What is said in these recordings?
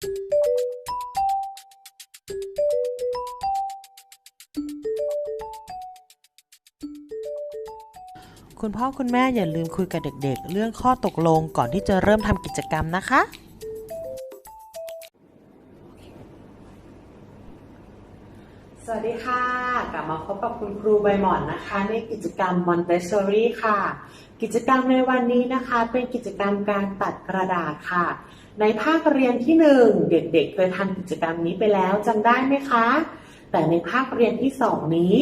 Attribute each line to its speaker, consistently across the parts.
Speaker 1: คุณพ่อคุณแม่อย่าลืมคุยกับเด็กๆ เรื่องข้อตกลงก่อนที่จะเริ่มทำกิจกรรมนะคะ สวัสดีค่ะ กลับมาพบกับคุณครูใบหมอนนะคะ ในกิจกรรม Montessori ค่ะ กิจกรรมในวันนี้นะคะ เป็นกิจกรรมการตัดกระดาษค่ะ ในภาคเรียนที่หนึ่งเด็กๆ เคยทำกิจกรรมนี้ไปแล้วจำได้ไหมคะ แต่ในภาคเรียนที่สองนี้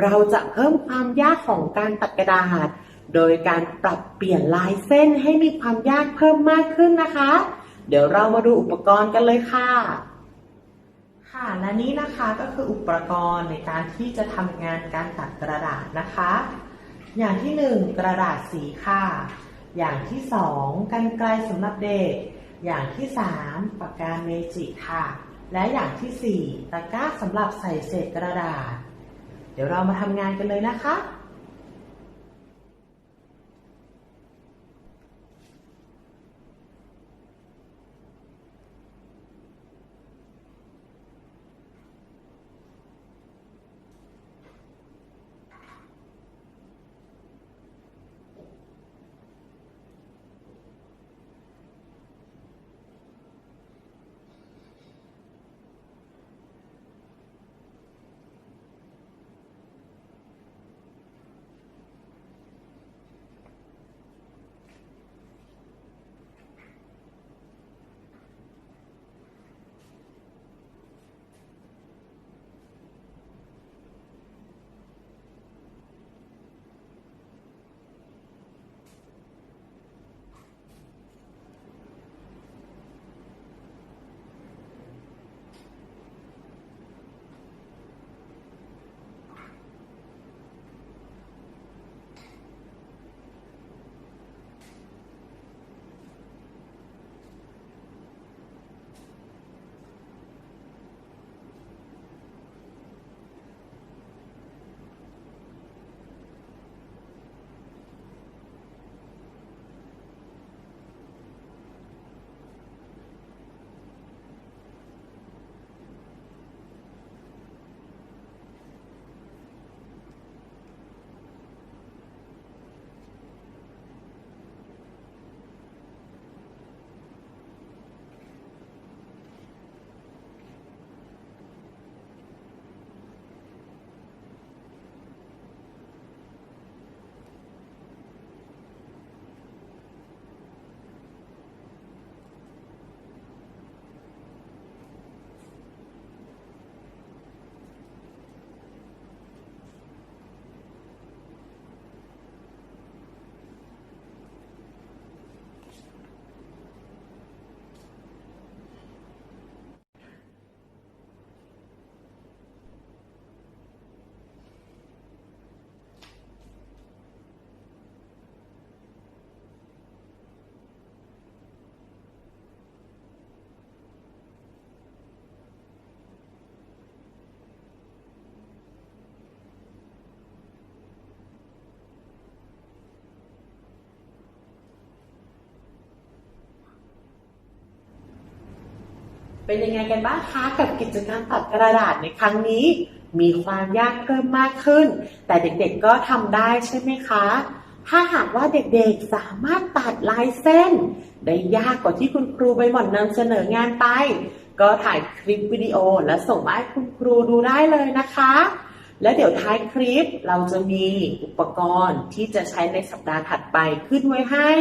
Speaker 1: เราจะเพิ่มความยากของการตัดกระดาษ โดยการปรับเปลี่ยนลายเส้นให้มีความยากเพิ่มมากขึ้นนะคะ เดี๋ยวเรามาดูอุปกรณ์กันเลยค่ะ ค่ะและนี้นะคะก็คืออุปกรณ์ในการที่จะทำงานการตัดกระดาษนะคะ อย่างที่หนึ่งกระดาษสีค่ะ อย่างที่สองกันไกลสำหรับเด็ก อย่างที่สามปากกาเมจิค่ะ และอย่างที่สี่ตะกร้าสำหรับใส่เศษกระดาษ เดี๋ยวเรามาทำงานกันเลยนะคะ เป็นยังไงกันบ้างคะกับกิจกรรมตัดกระดาษในครั้งนี้ มีความยากเพิ่มมากขึ้น แต่เด็กๆก็ทำได้ใช่ไหมคะ ถ้าหากว่าเด็กๆสามารถตัดลายเส้น ได้ยากกว่าที่คุณครูใบหม่อนนำเสนองานไป ก็ถ่ายคลิปวิดีโอและส่งมาให้คุณครูดูได้เลยนะคะ และเดี๋ยวท้ายคลิปเราจะมีอุปกรณ์ที่จะใช้ในสัปดาห์ถัดไปขึ้นไว้ให้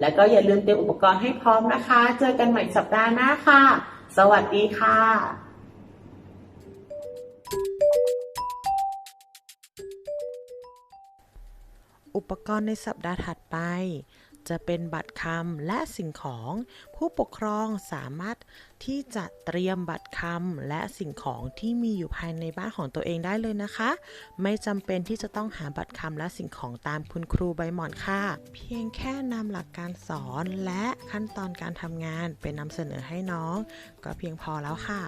Speaker 1: แล้วก็อย่าลืมเตรียมอุปกรณ์ให้พร้อมนะคะ เจอกันใหม่สัปดาห์หน้าค่ะ สวัสดีค่ะอุปกรณ์ในสัปดาห์ถัดไป จะเป็นบัตรคำและสิ่งของ ผู้ปกครองสามารถที่จะเตรียมบัตรคำและสิ่งของที่มีอยู่ภายในบ้านของตัวเองได้เลยนะคะ ไม่จำเป็นที่จะต้องหาบัตรคำและสิ่งของตามคุณครูใบหมอนค่ะ เพียงแค่นำหลักการสอนและขั้นตอนการทำงานไปนำเสนอให้น้อง ก็เพียงพอแล้วค่ะ